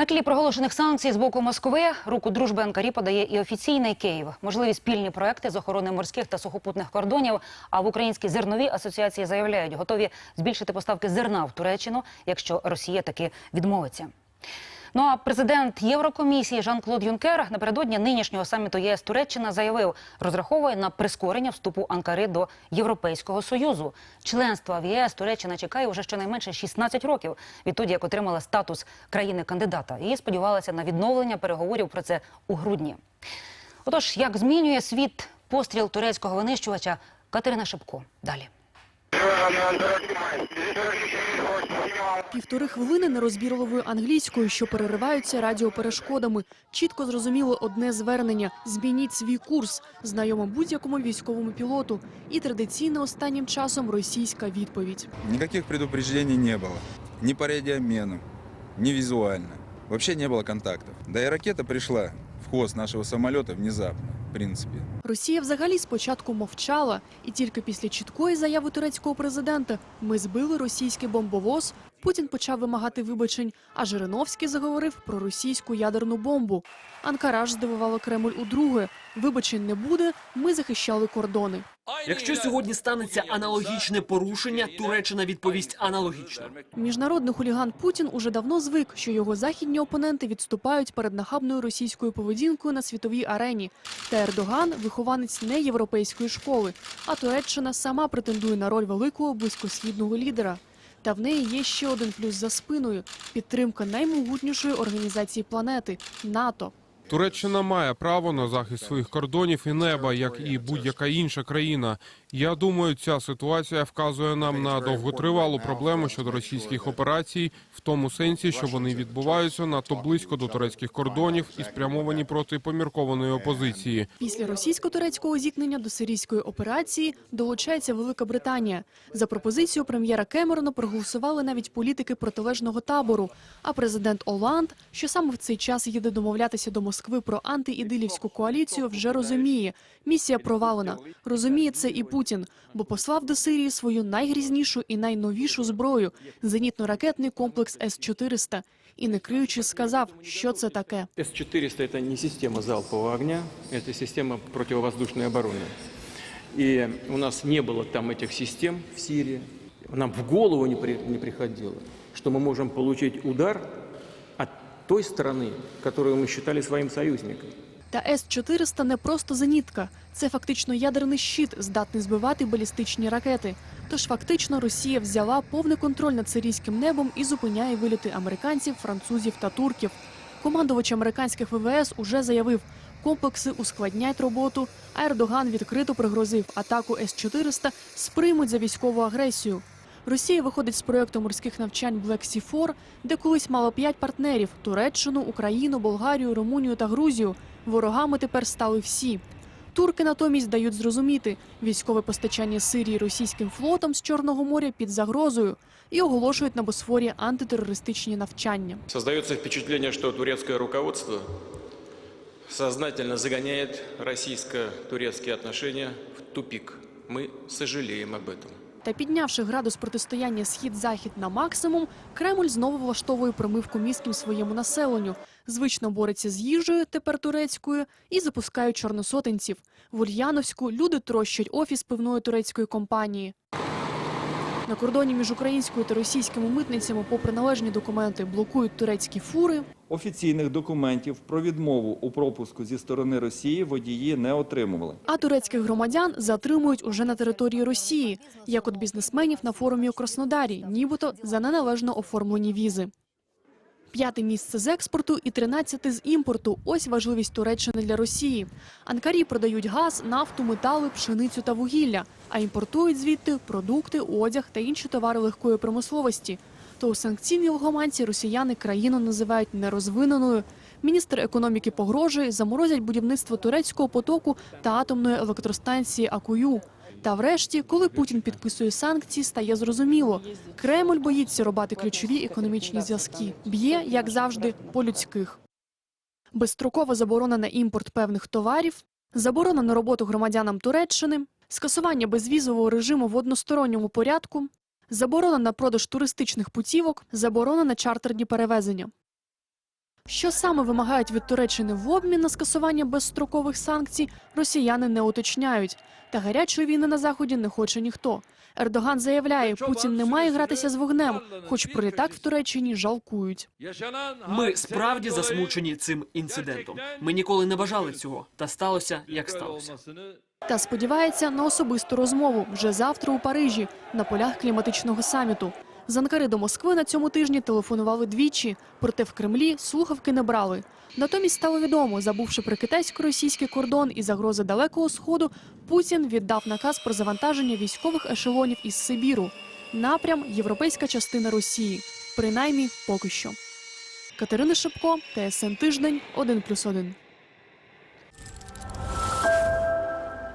На тлі проголошених санкцій з боку Москви руку дружби Анкарі подає і офіційний Київ. Можливі спільні проекти з охорони морських та сухопутних кордонів. А в українській зерновій асоціації заявляють, готові збільшити поставки зерна в Туреччину, якщо Росія таки відмовиться. Ну а президент Єврокомісії Жан-Клод Юнкер напередодні нинішнього саміту ЄС Туреччина заявив, розраховує на прискорення вступу Анкари до Європейського союзу. Членства в ЄС Туреччина чекає вже щонайменше 16 років відтоді, як отримала статус країни-кандидата, і сподівалася на відновлення переговорів про це у грудні. Отож, як змінює світ постріл турецького винищувача Катерина Шипко. Далі. Півтори хвилини нерозбірливою англійською, що перериваються радіоперешкодами. Чітко зрозуміло одне звернення: змініть свій курс, знайомо будь-якому військовому пілоту. І традиційно останнім часом російська відповідь. Никаких предупреждений не было. Ни по радиообмену, ни визуально. Вообще не было контактов. Да и ракета пришла в хвост нашего самолета внезапно, в принципе. Росія взагалі спочатку мовчала, і тільки після чіткої заяви турецького президента ми збили російський бомбовоз. Путін почав вимагати вибачень, а Жириновський заговорив про російську ядерну бомбу. Анкараж здивувала Кремль удруге. Вибачень не буде. Ми захищали кордони. Якщо сьогодні станеться аналогічне порушення, Туреччина відповість аналогічно. Міжнародний хуліган Путін уже давно звик, що його західні опоненти відступають перед нахабною російською поведінкою на світовій арені. Та Ердоган вихованець не європейської школи, а Туреччина сама претендує на роль великого близькосхідного лідера. Та в неї є ще один плюс за спиною підтримка наймогутнішої організації планети НАТО. Туреччина має право на захист своїх кордонів і неба, як і будь-яка інша країна. Я думаю, ця ситуація вказує нам на довготривалу проблему щодо російських операцій, в тому сенсі, що вони відбуваються надто близько до турецьких кордонів і спрямовані проти поміркованої опозиції. Після російсько-турецького зіткнення до сирійської операції долучається Велика Британія. За пропозицію прем'єра Кемерона проголосували навіть політики протилежного табору. А президент Оланд, що саме в цей час їде домовлятися до Москви про антиідилівську коаліцію, вже розуміє – місія провалена. Розуміє це і Путін, бо послав до Сирії свою найгрізнішу і найновішу зброю – зенітно-ракетний комплекс С-400. І не криючи сказав, що це таке. С-400 – это не система залпового огня, это система противовоздушной обороны. И у нас не было там этих систем в Сирии. Нам в голову не, при- не приходило, что мы можем получить удар от той страны, которую мы считали своим союзником. Та С-400 не просто зенітка. Це фактично ядерний щит, здатний збивати балістичні ракети. Тож фактично Росія взяла повний контроль над сирійським небом і зупиняє виліти американців, французів та турків. Командувач американських ВВС уже заявив, комплекси ускладнять роботу, а Ердоган відкрито пригрозив атаку С-400 сприймуть за військову агресію. Росія виходить з проєкту морських навчань Black Sea 4 де колись мало п'ять партнерів: Туреччину, Україну, Болгарію, Румунію та Грузію. Ворогами тепер стали всі. Турки натомість дають зрозуміти, військове постачання Сирії російським флотом з Чорного моря під загрозою і оголошують на Босфорі антитерористичні навчання. Создается впечатление, что турецкое руководство сознательно загоняет российско-турецкие отношения в тупик. Мы сожалеем об этом. Та піднявши градус протистояння схід-захід на максимум, Кремль знову влаштовує промивку міським своєму населенню. Звично бореться з їжею, тепер турецькою, і запускають чорносотенців. В Ульяновську люди трощать офіс пивної турецької компанії. На кордоні між українською та російськими митницями, попри належні документи, блокують турецькі фури. Офіційних документів про відмову у пропуску зі сторони Росії водії не отримували. А турецьких громадян затримують уже на території Росії, як от бізнесменів на форумі у Краснодарі, нібито за неналежно оформлені візи. П'яте місце з експорту і тринадцяте з імпорту. Ось важливість Туреччини для Росії. Анкарі продають газ, нафту, метали, пшеницю та вугілля, а імпортують звідти продукти, одяг та інші товари легкої промисловості. То у санкційній логоманці росіяни країну називають нерозвиненою. Міністр економіки погрожує, заморозять будівництво турецького потоку та атомної електростанції Акую. Та врешті, коли Путін підписує санкції, стає зрозуміло. Кремль боїться рубати ключові економічні зв'язки. Б'є, як завжди, по людських. Безстрокова заборона на імпорт певних товарів, заборона на роботу громадянам Туреччини, скасування безвізового режиму в односторонньому порядку, заборона на продаж туристичних путівок, заборона на чартерні перевезення. Що саме вимагають від Туреччини в обмін на скасування безстрокових санкцій, росіяни не уточняють. Та гарячої війни на заході не хоче ніхто. Ердоган заявляє, Путін не має гратися з вогнем, хоч про літак в Туреччині жалкують. Ми справді засмучені цим інцидентом. Ми ніколи не бажали цього, та сталося як сталося. Та сподівається на особисту розмову вже завтра у Парижі на полях кліматичного саміту. З Анкари до Москви на цьому тижні телефонували двічі, проте в Кремлі слухавки не брали. Натомість стало відомо, забувши про китайсько-російський кордон і загрози далекого сходу, Путін віддав наказ про завантаження військових ешелонів із Сибіру. Напрям європейська частина Росії. Принаймні поки що. Катерина Шипко, ТСН Тиждень, 1+,1.